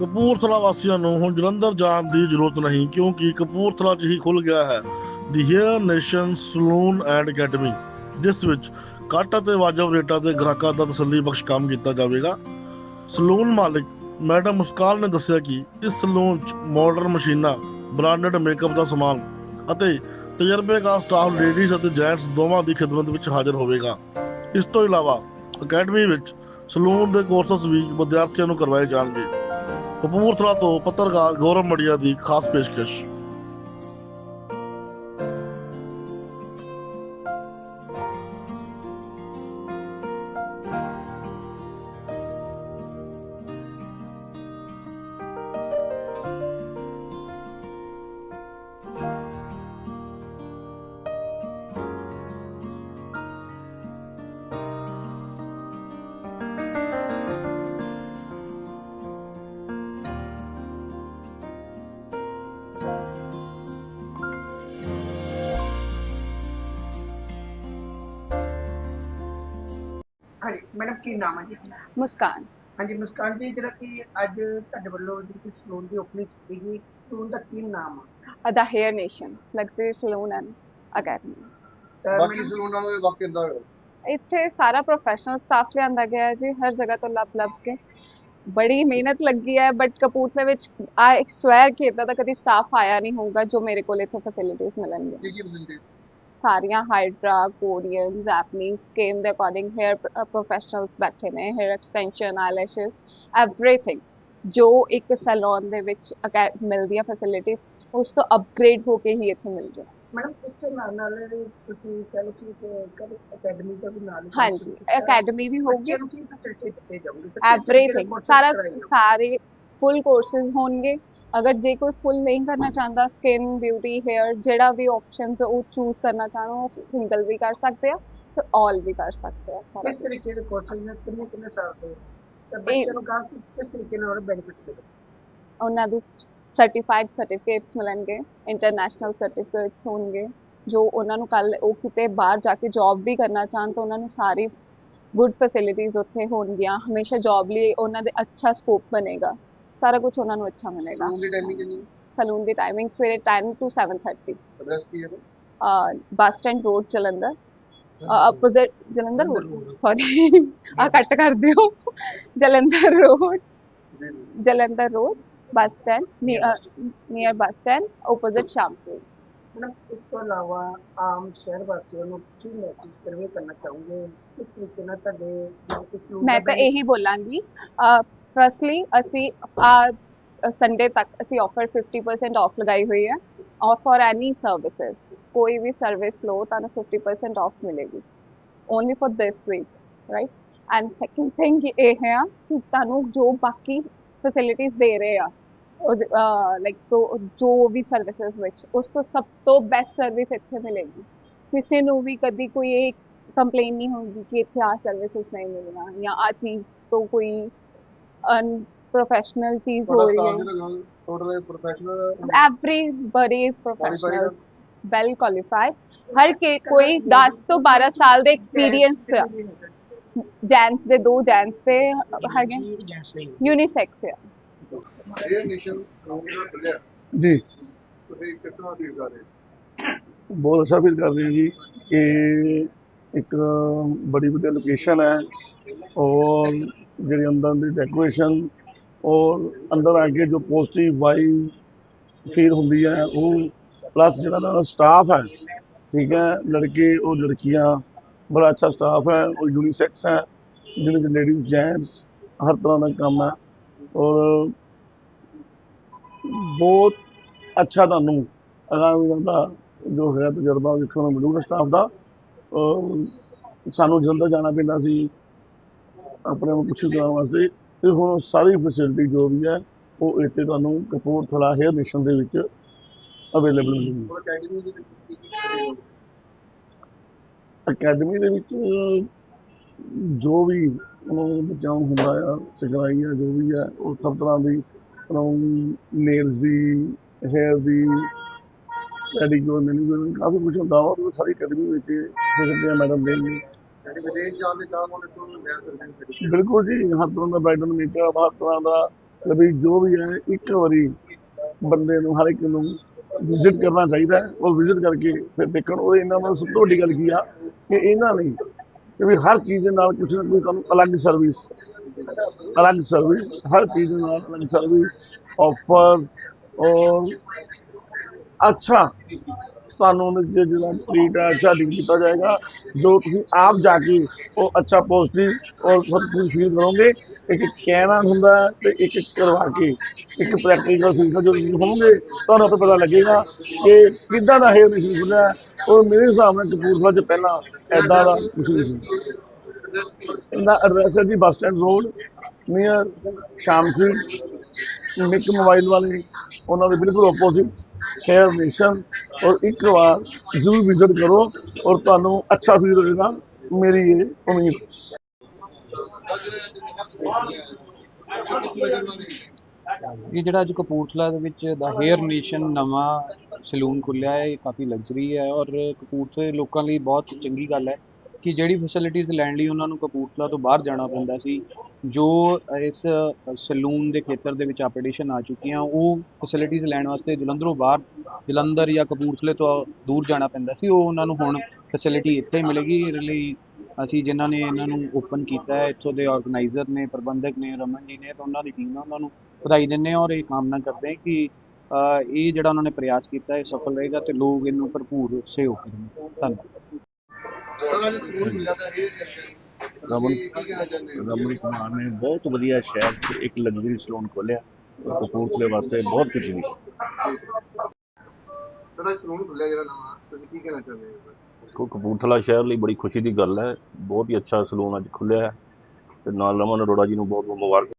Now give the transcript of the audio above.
ਕਪੂਰਥਲਾ ਵਾਸੀਆਂ ਨੂੰ ਹੁਣ ਜਲੰਧਰ ਜਾਣ ਦੀ ਜ਼ਰੂਰਤ ਨਹੀਂ, ਕਿਉਂਕਿ ਕਪੂਰਥਲਾ 'ਚ ਹੀ ਖੁੱਲ ਗਿਆ ਹੈ the hair nation salon and academy ਜਿਸ ਵਿੱਚ ਘੱਟ ਅਤੇ ਵਾਜਬ ਰੇਟਾਂ ਤੇ ਗ੍ਰਾਹਕਾਂ ਦਾ ਤਸੱਲੀ ਬਖਸ਼ ਕੰਮ ਕੀਤਾ ਜਾਵੇਗਾ। ਸਲੂਨ ਮਾਲਕ ਮੈਡਮ ਮੁਸਕਾਲ ਨੇ ਦੱਸਿਆ ਕਿ ਇਸ ਸਲੂਨ 'ਚ ਮਾਡਰਨ ਮਸ਼ੀਨਾਂ ਬ੍ਰਾਂਡਡ ਮੇਕਅਪ ਦਾ ਸਮਾਨ ਅਤੇ ਤਜਰਬੇਕਾਰ ਸਟਾਫ ਲੇਡੀਜ਼ ਅਤੇ ਜੈਂਟਸ ਦੋਵਾਂ ਦੀ ਖਿਦਮਤ ਵਿੱਚ ਹਾਜ਼ਰ ਹੋਵੇਗਾ। ਇਸ ਤੋਂ ਇਲਾਵਾ ਅਕੈਡਮੀ ਵਿੱਚ ਸਲੂਨ ਦੇ ਕੋਰਸਸ ਵੀ ਵਿਦਿਆਰਥੀਆਂ ਨੂੰ ਕਰਵਾਏ ਜਾਣਗੇ। ਕਪੂਰਥਲਾ ਤੋਂ ਪੱਤਰਕਾਰ ਗੌਰਵ ਮੜੀਆ ਦੀ ਖਾਸ ਪੇਸ਼ਕਸ਼। ਮੈਡਮ ਕੀ ਨਾਮ ਹੈ ਜੀ? ਮੁਸਕਾਨ। ਹਾਂਜੀ ਮੁਸਕਾਨ ਜੀ ਜਿਹੜਾ ਕਿ ਅੱਜ ਤੁਹਾਡੇ ਵੱਲੋਂ ਜਿਹੜੀ ਸਲੂਨ ਦੀ ਓਪਨਿੰਗ ਕੀਤੀ ਗਈ ਸਲੂਨ ਦਾ ਕੀ ਨਾਮ ਆ? The hair nation luxury salon and academy. ਬਾਕੀ ਸਲੂਨਾਂ ਦਾ ਵਕਤ ਕਿੰਦਾ ਹੋਇਆ। ਇੱਥੇ ਸਾਰਾ ਪ੍ਰੋਫੈਸ਼ਨਲ ਸਟਾਫ ਲਿਆਂਦਾ ਗਿਆ ਹੈ ਜੀ ਹਰ ਜਗ੍ਹਾ ਤੋਂ ਲੱਭ ਲੱਭ ਕੇ। ਬੜੀ ਮਿਹਨਤ ਲੱਗੀ ਹੈ ਬਟ ਕਪੂਰਥਲੇ ਵਿੱਚ ਆਈ ਸਵੈਰ ਕਿ ਇਦਾਂ ਦਾ ਕਦੀ ਸਟਾਫ ਆਇਆ ਨਹੀਂ ਹੋਊਗਾ ਜੋ ਮੇਰੇ ਕੋਲ ਇੱਥੇ ਫੈਸਿਲਿਟੀਜ਼ ਮਿਲਣਗੀਆਂ। ਸਾਰੀਆਂ ਹਾਈਡਰਾ ਕੋਰੀਅਨ ਜੈਪਨੀਜ਼ ਸਕੇਮ ਦੇ ਅਕੋਰਡਿੰਗ ਹੇਅਰ ਪ੍ਰੋਫੈਸ਼ਨਲਸ ਬੈਠੇ ਨੇ ਹੇਅਰ ਐਕਸਟੈਂਸ਼ਨ ਆਈਲੈਸ਼ਸ ਐਵਰੀਥਿੰਗ ਜੋ ਇੱਕ ਸੈਲੂਨ ਦੇ ਵਿੱਚ ਅਕੈ- ਮਿਲਦੀਆਂ ਫੈਸਿਲਿਟੀਜ਼ ਉਸ ਤੋਂ ਅਪਗ੍ਰੇਡ ਹੋ ਕੇ ਹੀ ਇੱਥੇ ਮਿਲ ਰਹੀਆਂ ਮੈਡਮ ਇਸ ਦੇ ਨਾਲ ਨਾਲ ਤੁਸੀਂ ਲਓ ਕਿ ਅਕੈਡਮੀ ਦਾ ਵੀ ਨਾਲ ਹਾਂਜੀ। ਅਕੈਡਮੀ ਵੀ ਹੋਊਗੀ। ਬੱਚਿਆਂ ਨੂੰ ਕੀ ਫੈਸਿਲਿਟੀ ਦਿੱਤੇ ਜਾਊਗੀ ਐਵਰੀਥਿੰਗ ਸਾਰਾ? ਸਾਰੇ ਫੁੱਲ ਕੋਰसेज ਹੋਣਗੇ। ਅਗਰ ਜੇ ਕੋਈ ਫੁੱਲ ਨਹੀਂ ਕਰਨਾ ਚਾਹੁੰਦਾ ਸਕਿਨ ਬਿਊਟੀ ਹੇਅਰ ਜਿਹੜਾ ਵੀ ਆਪਸ਼ਨਸ ਉਹ ਚੂਜ਼ ਕਰਨਾ ਚਾਹੋ ਉਹ ਸਿੰਗਲ ਵੀ ਕਰ ਸਕਦੇ ਆ ਤੇ ਆਲ ਵੀ ਕਰ ਸਕਦੇ ਆ। ਕਿਸ। ਤਰੀਕੇ ਦੇ ਕੋਰਸਿਸ ਨੇ ਕਿੰਨੇ ਕਿੰਨੇ ਸਾਲ ਦੇ ਤੇ ਬੱਚਿਆਂ ਨੂੰ ਕਹਾ ਕਿਸ ਤਰੀਕੇ ਨਾਲ ਬੈਨੀਫਿਟ ਮਿਲੇ ਉਹਨਾਂ ਨੂੰ ਸਰਟੀਫਾਈਡ ਸਰਟੀਫਿਕੇਟਸ ਮਿਲਣਗੇ ਇੰਟਰਨੈਸ਼ਨਲ ਸਰਟੀਫਿਕੇਟਸ ਹੋਣਗੇ ਜੋ ਉਹਨਾਂ ਨੂੰ ਕੱਲ ਉਹ ਕਿਤੇ ਬਾਹਰ ਜਾ ਕੇ ਜੌਬ ਵੀ ਕਰਨਾ ਚਾਹਣ ਤਾਂ ਉਹਨਾਂ ਨੂੰ ਸਾਰੀ ਗੁੱਡ ਫੈਸਿਲਿਟੀਜ਼ ਉੱਥੇ ਹੋਣਗੀਆਂ। ਹਮੇਸ਼ਾ ਜੌਬ ਲਈ ਉਹਨਾਂ ਦੇ ਅੱਛਾ ਸਕੋਪ ਬਣੇਗਾ। ਸਾਰਾ ਕੁਝ ਉਹਨਾਂ ਨੂੰ ਅੱਛਾ ਮਿਲੇਗਾ। ਸਲੂਨ ਦੀ ਟਾਈਮਿੰਗ ਕਿੰਨੀ ਸਲੂਨ ਦੀ ਟਾਈਮਿੰਗ ਸਵੇਰੇ 10 ਤੋਂ 7:30 ਐਡਰੈਸ ਕੀ ਹੈ bus stand road Jalandhar. Opposite Jalandhar road sorry ਆ ਕੱਟ ਕਰ ਦਿਓ। Jalandhar road Jalandhar road bus stand near bus stand opposite Sham sweets ਇਸ ਤੋਂ ਇਲਾਵਾ ਆਮ ਸ਼ਹਿਰ ਵਾਸੀਆਂ ਨੂੰ ਕੀ ਮੈਸੇਜ ਕਨਵੇ ਕਰਨਾ ਚਾਹੋਗੇ? ਕਿਸ ਤਰੀਕੇ ਨਾਲ ਤੁਹਾਡੇ ਮੈਂ ਤਾਂ ਇਹੀ ਬੋਲਾਂਗੀ ਫਰਸਟਲੀ ਅਸੀਂ ਸੰਡੇ ਤੱਕ ਅਸੀਂ ਆਫਰ 50% ਆਫ ਲਗਾਈ ਹੋਈ ਹੈ। ਆਫ ਫॉर ਐਨੀ ਸਰਵਿਸਿਜ਼ ਕੋਈ ਵੀ ਸਰਵਿਸ ਲਓ, ਤੁਹਾਨੂੰ 50% ਆਫ ਮਿਲੇਗੀ। Only for this week right and second thing ਇਹ ਹੈ ਕਿ ਤੁਹਾਨੂੰ ਜੋ ਬਾਕੀ ਫੈਸਿਲਿਟੀਜ਼ ਦੇ ਰਹੇ ਆ ਲਾਈਕ ਜੋ ਵੀ ਸਰਵਿਸਿਜ਼ ਵਿੱਚ, ਉਸ ਤੋਂ ਸਭ ਤੋਂ ਬੈਸਟ ਸਰਵਿਸ ਇੱਥੇ ਮਿਲੇਗੀ। ਕਿਸੇ ਨੂੰ ਵੀ ਕਦੀ ਕੋਈ ਇਹ ਕੰਪਲੇਨ ਨਹੀਂ ਹੋਊਗੀ ਕਿ ਇੱਥੇ ਆ ਸਰਵਿਸਿਜ਼ ਨਹੀਂ ਮਿਲਣਾ ਜਾਂ ਆ ਚੀਜ਼ ਤੋਂ ਕੋਈ ਅਨਪ੍ਰੋਫੈਸ਼ਨਲ ਚੀਜ਼ ਹੋ ਤੁਹਾਡਾ ਰਹੀ ਸਟਾਫ ਹੈ ਜਿਹੜਾ ਗੱਲ total professional everybody is professional Qualified well qualified ਹਰ ਕੇ ਕੋਈ 10 ਤੋਂ 12 ਸਾਲ ਦੇ ਐਕਸਪੀਰੀਅੰਸ ਜੈਂਟਸ ਦੇ ਦੋ ਜੈਂਟਸ ਦੇ ਹੈਗੇ ਯੂਨੀਸੈਕਸ ਹੈ ਇਹ ਨੇਸ਼ਨ ਸਲੂਨ ਦਾ ਖੁੱਲਿਆ जी ਤੁਸੀਂ ਕਿਸ ਤਰ੍ਹਾਂ ਫੀਲ ਕਰ ਰਹੇ ਹੋ? बहुत अच्छा ਇੱਕ ਬੜੀ ਵਧੀਆ ਲੋਕੇਸ਼ਨ ਹੈ। ਔਰ ਜਿਹੜੀ ਅੰਦਰ ਦੀ ਡੈਕੋਰੇਸ਼ਨ ਔਰ ਅੰਦਰ ਆ ਕੇ ਜੋ ਪੋਜ਼ਿਟਿਵ ਵਾਈ ਫੀਲ ਹੁੰਦੀ ਹੈ, ਉਹ ਪਲੱਸ ਜਿਹੜਾ ਦਾ ਸਟਾਫ ਹੈ, ਠੀਕ ਹੈ, ਲੜਕੇ ਔਰ ਲੜਕੀਆਂ, ਬੜਾ ਅੱਛਾ ਸਟਾਫ ਹੈ, ਉਹ ਯੂਨੀਸੈਕਸ ਹੈ, ਜਿਹਦੇ ਵਿੱਚ ਲੇਡੀਜ਼ ਜੈਂਟਸ ਹਰ ਤਰ੍ਹਾਂ ਦਾ ਕੰਮ ਹੈ। ਔਰ ਬਹੁਤ ਅੱਛਾ ਤੁਹਾਨੂੰ ਅਗਾਂ ਦਾ ਜੋ ਹੈ ਤਜਰਬਾ ਵੇਖਣ ਨੂੰ ਮਿਲੂਗਾ ਸਟਾਫ ਦਾ। ਸਾਨੂੰ ਜਲੰਧਰ ਜਾਣਾ ਪੈਂਦਾ ਸੀ, ਆਪਣੇ ਨੂੰ ਕੁਛ ਕਰਾਉਣ ਵਾਸਤੇ। ਤੇ ਹੁਣ ਸਾਰੀ ਫੈਸਿਲਿਟੀ ਜੋ ਵੀ ਹੈ, ਉਹ ਇੱਥੇ ਤੁਹਾਨੂੰ ਕਪੂਰਥਲਾ ਹੇਅਰ ਨੇਸ਼ਨ ਦੇ ਵਿੱਚ ਅਵੇਲੇਬਲ ਮਿਲੂਗੀ। ਅਕੈਡਮੀ ਦੇ ਵਿੱਚ ਜੋ ਵੀ ਉਹਨਾਂ ਨੂੰ ਬੱਚਿਆਂ ਨੂੰ ਹੁੰਦਾ ਆ, ਸਿਖਲਾਈ ਆ, ਜੋ ਵੀ ਹੈ ਉਹ ਸਭ ਤਰ੍ਹਾਂ ਦੀ ਨੇਲਸ ਦੀ ਹੇਅਰ ਦੀ ਪੈਡੀਕਿਉਰ ਮੈਨੀਕਿਉਰ ਕਾਫੀ ਕੁਝ ਹੁੰਦਾ ਵਾ ਉਹ ਸਾਰੀ ਅਕੈਡਮੀ ਵਿੱਚ ਮੈਡਮ ਜਾਣ ਦੇ ਚਾਹ ਵਾਲੇ ਤੋਂ ਲੈ ਸਕਦੇ ਹੋ certificate। ਬਿਲਕੁਲ ਜੀ ਹਰ ਤਰ੍ਹਾਂ ਦਾ ਬ੍ਰਾਈਡਲ ਮੇਕਅਪ ਹਰ ਤਰ੍ਹਾਂ ਦਾ ਵੀ ਜੋ ਵੀ ਹੈ ਇੱਕ ਵਾਰੀ ਬੰਦੇ ਨੂੰ ਹਰ ਇੱਕ ਨੂੰ ਵਿਜ਼ਿਟ ਕਰਨਾ ਚਾਹੀਦਾ ਔਰ ਵਿਜ਼ਿਟ ਕਰਕੇ ਫਿਰ ਦੇਖਣ ਉਹ ਇਹਨਾਂ ਨਾਲ ਸਭ ਤੋਂ ਵੱਡੀ ਗੱਲ ਕੀ ਆ ਕਿ ਇਹਨਾਂ ਲਈ ਕਿ ਵੀ ਹਰ ਚੀਜ਼ ਦੇ ਨਾਲ ਕੁਛ ਨਾ ਕੋਈ ਤੁਹਾਨੂੰ ਅਲੱਗ ਸਰਵਿਸ ਅਲੱਗ ਸਰਵਿਸ ਹਰ ਚੀਜ਼ ਦੇ ਨਾਲ ਅਲੱਗ ਸਰਵਿਸ ਆਫਰ ਔਰ ਅੱਛਾ। ਤੁਹਾਨੂੰ ਉਹਦੇ 'ਚ ਜਿਹੜਾ ਟ੍ਰੀਟ ਹੈ ਅੱਛਾ ਡੀਲ ਕੀਤਾ ਜਾਏਗਾ, ਜੋ ਤੁਸੀਂ ਆਪ ਜਾ ਕੇ ਉਹ ਅੱਛਾ ਪੋਜ਼ਿਟਿਵ ਔਰ ਸਭ ਕੁਝ ਫੀਲ ਕਰੋਗੇ ਇੱਕ ਕਹਿਣਾ ਹੁੰਦਾ ਹੈ ਤੇ ਇੱਕ ਕਰਵਾ ਕੇ, ਇੱਕ ਪ੍ਰੈਕਟੀਕਲ ਫੀਲ ਜੋ ਤੁਸੀਂ ਹੋਵੋਗੇ, ਤੁਹਾਨੂੰ ਆਪੇ ਪਤਾ ਲੱਗੇਗਾ ਕਿ ਕਿੱਦਾਂ ਦਾ ਹੇਅਰ ਨੇਸ਼ਨ ਖੁੱਲ੍ਹਾ ਹੈ ਔਰ ਮੇਰੇ ਹਿਸਾਬ ਨਾਲ ਕਪੂਰਥਲਾ 'ਚ ਪਹਿਲਾਂ ਐਦਾਂ ਦਾ ਕੁਝ ਨਹੀਂ ਸੀ ਇਹਦਾ ਐਡਰੈਸ ਹੈ ਜੀ bus stand road near Sham street ਮਿਕ mobile ਵਾਲੇ, ਉਹਨਾਂ ਦੇ ਬਿਲਕੁਲ ਆਪੋਜ਼ਿਟ ਹੇਅਰ ਨੇਸ਼ਨ ਔਰ ਇੱਕ ਵਾਰ ਜ਼ਰੂਰ ਵਿਜ਼ਿਟ ਕਰੋ ਔਰ ਤੁਹਾਨੂੰ ਅੱਛਾ ਫੀਲ ਹੋਏਗਾ ਮੇਰੀ ਇਹ ਉਮੀਦ। ਇਹ ਜਿਹੜਾ ਅੱਜ ਕਪੂਰਥਲਾ ਦੇ ਵਿੱਚ ਦਾ ਹੇਅਰ ਨੇਸ਼ਨ ਨਵਾਂ ਸਲੂਨ ਖੁੱਲਿਆ ਹੈ, ਇਹ ਕਾਫੀ ਲਗਜ਼ਰੀ ਹੈ ਔਰ ਕਪੂਰਥਲੇ ਲੋਕਾਂ ਲਈ ਬਹੁਤ ਚੰਗੀ ਗੱਲ ਹੈ। ਕਿ ਜਿਹੜੀ ਫੈਸਿਲਿਟੀਜ਼ ਲੈਣ ਲਈ ਉਹਨਾਂ ਨੂੰ ਕਪੂਰਥਲਾ ਤੋਂ ਬਾਹਰ ਜਾਣਾ ਪੈਂਦਾ ਸੀ, ਜੋ ਇਸ ਸੈਲੂਨ ਦੇ ਖੇਤਰ ਦੇ ਵਿੱਚ ਐਪੀਡੇਸ਼ਨ ਆ ਚੁੱਕੀਆਂ, ਉਹ ਫੈਸਿਲਿਟੀਜ਼ ਲੈਣ ਵਾਸਤੇ ਜਲੰਧਰੋਂ ਬਾਹਰ, ਜਲੰਧਰ ਜਾਂ ਕਪੂਰਥਲੇ ਤੋਂ ਦੂਰ ਜਾਣਾ ਪੈਂਦਾ ਸੀ, ਉਹ ਉਹਨਾਂ ਨੂੰ ਹੁਣ ਫੈਸਿਲਿਟੀ ਇੱਥੇ ਹੀ ਮਿਲੇਗੀ, ਇਹਦੇ ਲਈ ਅਸੀਂ ਜਿਨ੍ਹਾਂ ਨੇ ਇਹਨਾਂ ਨੂੰ ਓਪਨ ਕੀਤਾ ਹੈ, ਇੱਥੋਂ ਦੇ ਆਰਗੇਨਾਈਜ਼ਰ ਨੇ, ਪ੍ਰਬੰਧਕ ਨੇ, ਰਮਨ ਜੀ ਨੇ, ਤਾਂ ਉਹਨਾਂ ਦੀ ਟੀਮ ਹੈ ਉਹਨਾਂ ਨੂੰ ਵਧਾਈ ਦਿੰਦੇ ਔਰ ਇਹ ਕਾਮਨਾ ਕਰਦੇ ਹਾਂ ਕਿ ਇਹ ਜਿਹੜਾ ਉਹਨਾਂ ਨੇ ਪ੍ਰਯਾਸ ਕੀਤਾ, ਇਹ ਸਫਲ ਰਹੇਗਾ ਤੇ ਲੋਕ ਇਹਨੂੰ ਭਰਪੂਰ ਸਹਿਯੋਗ ਕਰਨਗੇ। ਧੰਨਵਾਦ। ਸਕੂਲ ਖੁੱਲਿਆ ਤਾਂ ਇਹ ਰਮਨ ਰਮਨ ਕੁਮਾਰ ਨੇ ਬਹੁਤ ਵਧੀਆ ਸ਼ਹਿਰ 'ਚ ਇੱਕ ਲਗਜ਼ਰੀ ਸਲੂਨ ਖੋਲ੍ਹਿਆ। ਉਹ ਕਪੂਰਥਲੇ ਵਾਸਤੇ ਬਹੁਤ ਕੁਝ ਵੀ। ਸਰ ਸਲੂਨ ਖੁੱਲਿਆ ਜਿਹੜਾ ਨਵਾਂ ਤੁਸੀਂ ਕੀ ਕਹਿਣਾ ਚਾਹੁੰਦੇ ਹੋ? ਕੋ ਕਪੂਰਥਲਾ ਸ਼ਹਿਰ ਲਈ ਬੜੀ ਖੁਸ਼ੀ ਦੀ ਗੱਲ ਹੈ। ਬਹੁਤ ਹੀ ਅੱਛਾ ਸਲੂਨ ਅੱਜ ਖੁੱਲ੍ਹਿਆ ਹੈ। ਤੇ ਨਾਲ ਰਮਨ ਅਰੋੜਾ ਜੀ ਨੂੰ ਬਹੁਤ ਬਹੁਤ ਮੁਬਾਰਕ।